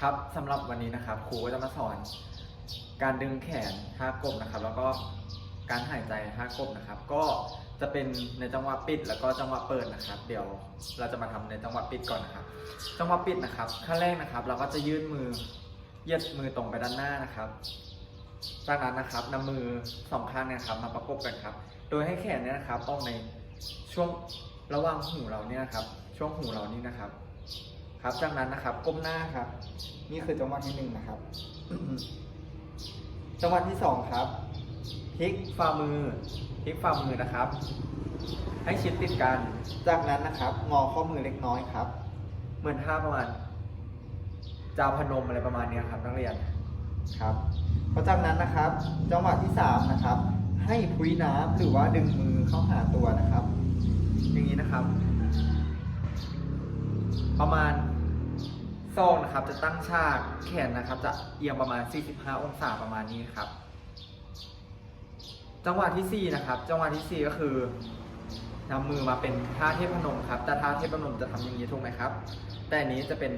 ครับสำหรับวันนี้นะครับครูก็จะมาสอน การดึงแขนท่ากบนะครับ แล้วก็การหายใจท่ากบนะครับ ก็จะเป็นในจังหวะปิดแล้วก็จังหวะเปิดนะครับ เดี๋ยวเราจะมาทำในจังหวะปิดก่อนนะครับ จังหวะปิดนะครับขั้นแรกนะครับ เราก็จะยื่นมือเหยียดมือตรงไปด้านหน้านะครับจากนั้นนะครับนำมือสองข้างเนี่ยนะครับมาประกบกันครับ โดยให้แขนเนี่ยนะครับออกในช่วงระหว่างหูเราเนี่ยนะครับ ช่วงหูเรานี่นะครับ ครับ จากนั้นนะครับ ก้มหน้าครับ นี่คือจังหวะที่หนึ่งนะครับ จังหวะที่สองครับพลิกฝ่ามือพลิกฝ่ามือนะครับ ให้ชิดติดกัน จากนั้นนะครับ งอข้อมือเล็กน้อยครับ เหมือนท่าประมาณจาวพนมอะไรประมาณนี้ครับนักเรียนครับพอจากนั้นนะครับ จังหวะที่สามนะครับ ให้พุ้ยน้ำหรือว่าดึงมือเข้าหาตัวนะครับ อย่างนี้นะครับ ประมาณ ซองนะครับ จะตั้งฉากแขนนะครับ จะเอียงประมาณ 45 องศาประมาณนี้ครับ จังหวะที่ 4 นะครับ จังหวะทีสี่4 ก็คือนำมือมาเป็นท่าเทพนมครับ แต่ท่าเทพนมจะทำอย่างนี้ถูกไหมครับ แต่อันนี้จะเป็น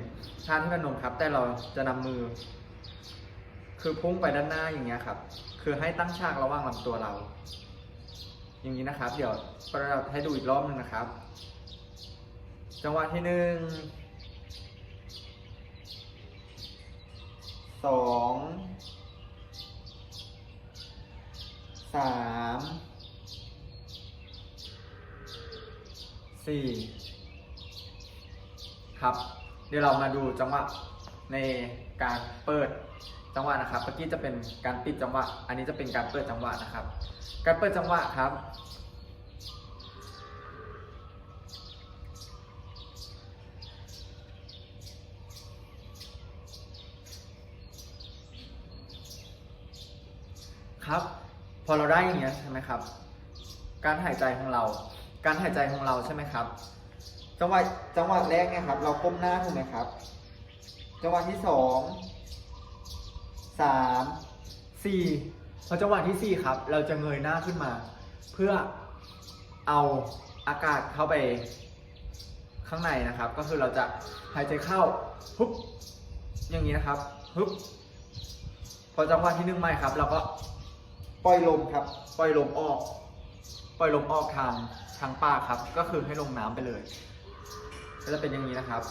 ท่าเทพนมครับ แต่เราจะนำมือ คือพุ่งไปด้านหน้าอย่างเงี้ยครับ คือให้ตั้งฉากระหว่างลำตัวเรา อย่างนี้นะครับ เดี๋ยวเราให้ดูอีกรอบหนึ่งนะครับ จังหวะที่หนึ่ง สองสามสี่ครับ เดี๋ยวเรามาดูจังหวะในการเปิดจังหวะนะครับเมื่อกี้จะเป็นการปิดจังหวะ อันนี้จะเป็นการเปิดจังหวะนะครับ การเปิดจังหวะครับ ครับ พอเราได้อย่างเงี้ยใช่ไหมครับ การหายใจของเรา การหายใจของเราใช่ไหมครับ จังหวะจังหวะแรกเนี่ยครับ เราก้มหน้าถูกไหมครับ จังหวะที่สองสามสี่พอจังหวะที่สี่ครับ เราจะเงยหน้าขึ้นมา เพื่อเอาอากาศเข้าไปข้างในนะครับ ก็คือเราจะหายใจเข้าปุ๊บอย่างนี้นะครับปุ๊บพอจังหวะที่หนึ่งไม่ครับ เราก็ ปล่อยลมครับ ปล่อยลมออก ปล่อยลมออกทางทางปากครับ ก็คือให้ลงน้ำไปเลยก็จะเป็นอย่างนี้นะครับ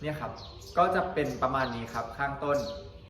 เนี่ยครับ ก็จะเป็นประมาณนี้ครับข้างต้น